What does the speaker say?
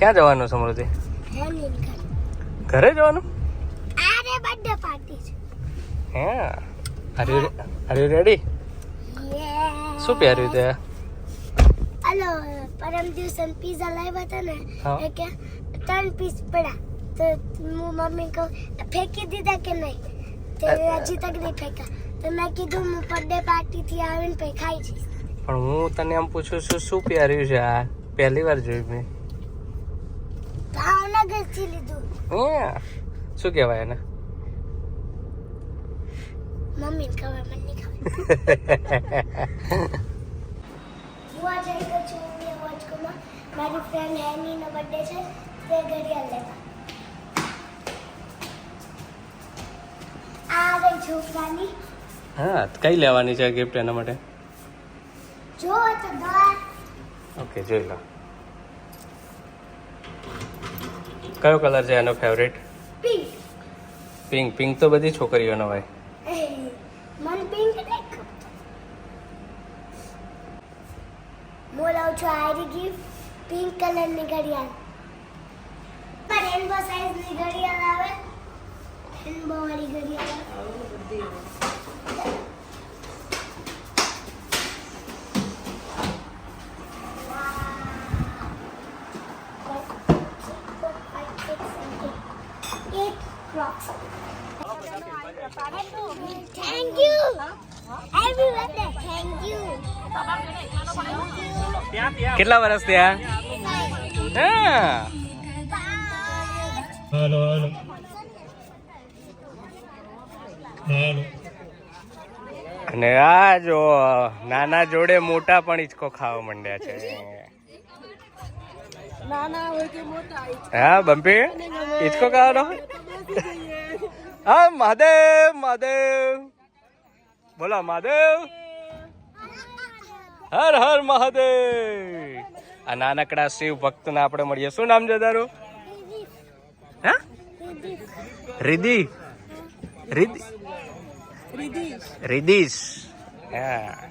ક્યાં જવાનું સમૃદ્ધિ ઘરે જવાનું? અરે બર્થડે પાર્ટી છે. હે? Are you are you ready શું પહેર્યું તે? હલો પરમ દિવસે પીઝા લાવ્યા હતા ને. એ કે ત્રણ પીસ પડ્યા. તો હું મમ્મી કહું ફેંકી દીધા કે નહીં? તે હજી તક નહીં ફેંકા તો મેં કીધું હું બર્થડે પાર્ટી થી આવીને પછી ખાઈ જઈશ. પણ હું તને એમ પૂછું છું શું પહેર્યું છે આ? પહેલી વાર જોયું મેં. થી લીધું હા? શું કહેવાય એને? મમ્મી ખબર મને નહીં ખબર. હું આ જઈ ગઈ છું મેં વોચકોમાં મારી ફ્રેન્ડ હેનીનો બર્થડે છે તે ઘડિયાળ લેવા. આ ગઈ છોકરાની હા કઈ લેવાની છે ગિફ્ટ એના માટે? જો તો ઓકે જોઈ લો. કયો કલર છે એનો ફેવરેટ પિંક પિંક પિંક તો બધી છોકરીઓનો હોય. મને પિંક નહીં ગમતો. હું લાવું છું ગિફ્ટ પિંક કલરની ઘડિયાળ. પણ રેનબો સાઈઝની ઘડિયાળ આવે રેનબો વાળી ઘડિયાળ. Eight rocks. Thank you. Happy birthday. Thank you. કેટલા વર્ષ થયા હાલો હાલો હાલો અને આ જો નાના જોડે મોટા પણ હિચકો ખાવા માંડ્યા છે હા બમ્પી હિચકો ખાવાનો હા મહાદેવ મહાદેવ. બોલો મહાદેવ. હર હર મહાદેવ. આ નાનકડા શિવ ભક્તને આપણે મળીએ. શું નામ છે તારું? હા? રિધિ રિધિ રિધિશ હા.